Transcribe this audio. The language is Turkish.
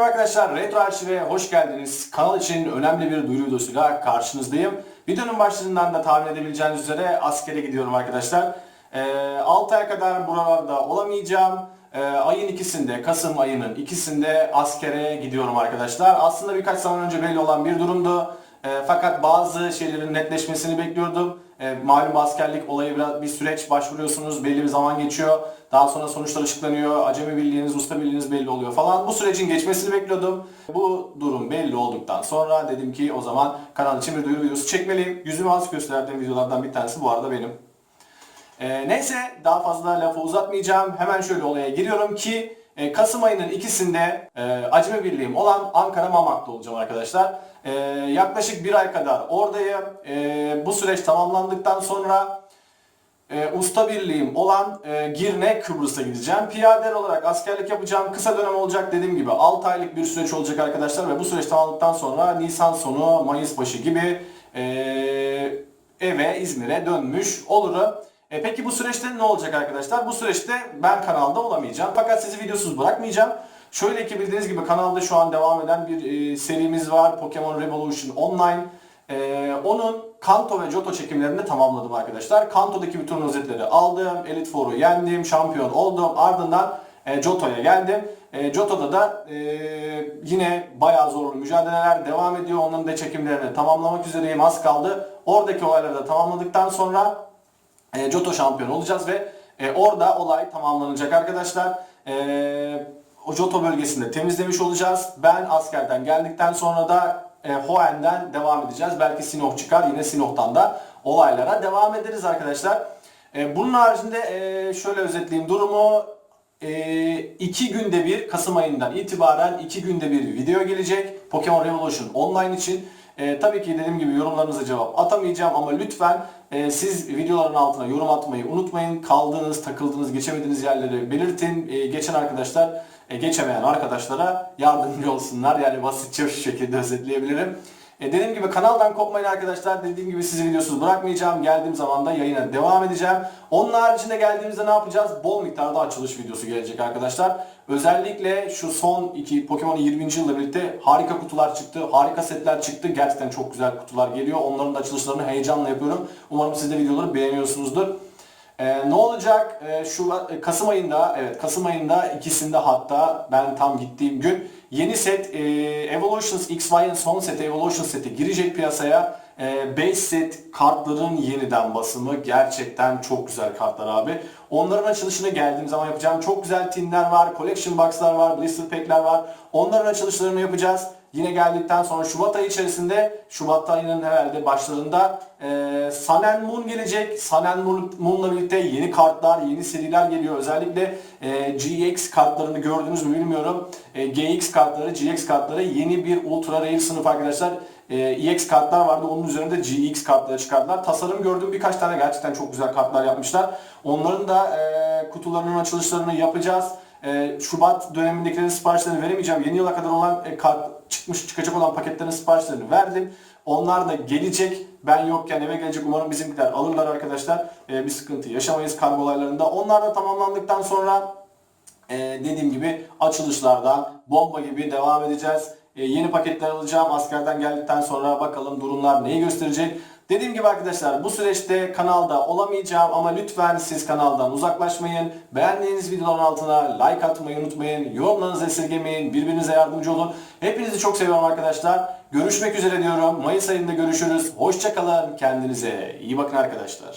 arkadaşlar Retro Arşiv'e hoş geldiniz. Kanal için önemli bir duyuru videosuyla karşınızdayım. Videonun başlığından da tahmin edebileceğiniz üzere askere gidiyorum arkadaşlar. Ee, 6 ay kadar buralarda olamayacağım. Ee, ayın ikisinde, Kasım ayının ikisinde askere gidiyorum arkadaşlar. Aslında birkaç zaman önce belli olan bir durumdu. Ee, fakat bazı şeylerin netleşmesini bekliyordum. Ee, malum askerlik olayı biraz bir süreç başvuruyorsunuz, belli bir zaman geçiyor. Daha sonra sonuçlar açıklanıyor, acemi birliğiniz, usta birliğiniz belli oluyor falan. Bu sürecin geçmesini bekliyordum. Bu durum belli olduktan sonra dedim ki o zaman kanal için bir duyuru videosu çekmeliyim. Yüzümü az gösterdiğim videolardan bir tanesi bu arada benim. Ee, neyse daha fazla lafı uzatmayacağım. Hemen şöyle olaya giriyorum ki e, Kasım ayının ikisinde e, Acemi Birliğim olan Ankara Mamak'ta olacağım arkadaşlar. E, yaklaşık bir ay kadar oradayım. E, bu süreç tamamlandıktan sonra e, usta birliğim olan e, Girne Kıbrıs'a gideceğim. Piyade olarak askerlik yapacağım. Kısa dönem olacak dediğim gibi 6 aylık bir süreç olacak arkadaşlar ve bu süreç tamamlandıktan sonra Nisan sonu Mayıs başı gibi eve İzmir'e dönmüş olurum. E, peki bu süreçte ne olacak arkadaşlar? Bu süreçte ben kanalda olamayacağım. Fakat sizi videosuz bırakmayacağım. Şöyle ki bildiğiniz gibi kanalda şu an devam eden bir e, serimiz var. Pokemon Revolution Online. E, onun Kanto ve Johto çekimlerini tamamladım arkadaşlar. Kanto'daki bütün özetleri aldım. Elite Four'u yendim. Şampiyon oldum. Ardından e, Johto'ya geldim. E, Johto'da da e, yine bayağı zorlu mücadeleler devam ediyor. Onların da çekimlerini tamamlamak üzereyim. Az kaldı. Oradaki olayları da tamamladıktan sonra e, Johto şampiyon olacağız ve e, orada olay tamamlanacak arkadaşlar. E, o Johto bölgesinde temizlemiş olacağız. Ben askerden geldikten sonra da e, Hoen'den devam edeceğiz. Belki Sinoh çıkar. Yine Sinoh'tan da olaylara devam ederiz arkadaşlar. E, bunun haricinde e, şöyle özetleyeyim durumu. E, iki günde bir Kasım ayından itibaren iki günde bir video gelecek. Pokemon Revolution Online için. E, tabii ki dediğim gibi yorumlarınıza cevap atamayacağım ama lütfen e, siz videoların altına yorum atmayı unutmayın. Kaldığınız, takıldığınız, geçemediğiniz yerleri belirtin. E, geçen arkadaşlar, e, geçemeyen arkadaşlara yardımcı olsunlar. Yani basitçe şu şekilde özetleyebilirim. E, dediğim gibi kanaldan kopmayın arkadaşlar. Dediğim gibi sizi videosuz bırakmayacağım. Geldiğim zaman da yayına devam edeceğim. Onun haricinde geldiğimizde ne yapacağız? Bol miktarda açılış videosu gelecek arkadaşlar. Özellikle şu son iki Pokemon 20. yılla birlikte harika kutular çıktı. Harika setler çıktı. Gerçekten çok güzel kutular geliyor. Onların da açılışlarını heyecanla yapıyorum. Umarım siz de videoları beğeniyorsunuzdur. Olacak? Ee, Şubat, e, Kasım ayında, evet Kasım ayında ikisinde hatta ben tam gittiğim gün yeni set e, Evolutions XY'ın son seti Evolution seti girecek piyasaya. E, base set kartların yeniden basımı gerçekten çok güzel kartlar abi. Onların açılışına geldiğim zaman yapacağım. Çok güzel tinler var, collection box'lar var, blister pack'ler var. Onların açılışlarını yapacağız. Yine geldikten sonra Şubat ayı içerisinde, Şubat ayının herhalde başlarında e, Sun Moon gelecek. Sun Moon'la birlikte yeni kartlar, yeni seriler geliyor. Özellikle e, GX kartlarını gördünüz mü bilmiyorum. E, GX kartları, GX kartları yeni bir Ultra Rare sınıf arkadaşlar. E, EX kartlar vardı. Onun üzerinde GX kartları çıkardılar. Tasarım gördüğüm birkaç tane gerçekten çok güzel kartlar yapmışlar. Onların da e, kutularının açılışlarını yapacağız. E, Şubat dönemindekilerin siparişlerini veremeyeceğim. Yeni yıla kadar olan e, çıkmış çıkacak olan paketlerin siparişlerini verdim. Onlar da gelecek. Ben yokken eve gelecek. Umarım bizimkiler alırlar arkadaşlar. E, bir sıkıntı yaşamayız kargo olaylarında. Onlar da tamamlandıktan sonra ee, dediğim gibi açılışlardan bomba gibi devam edeceğiz. Ee, yeni paketler alacağım. Askerden geldikten sonra bakalım durumlar neyi gösterecek. Dediğim gibi arkadaşlar bu süreçte kanalda olamayacağım ama lütfen siz kanaldan uzaklaşmayın. Beğendiğiniz videoların altına like atmayı unutmayın. Yorumlarınızı esirgemeyin. Birbirinize yardımcı olun. Hepinizi çok seviyorum arkadaşlar. Görüşmek üzere diyorum. Mayıs ayında görüşürüz. Hoşçakalın. Kendinize iyi bakın arkadaşlar.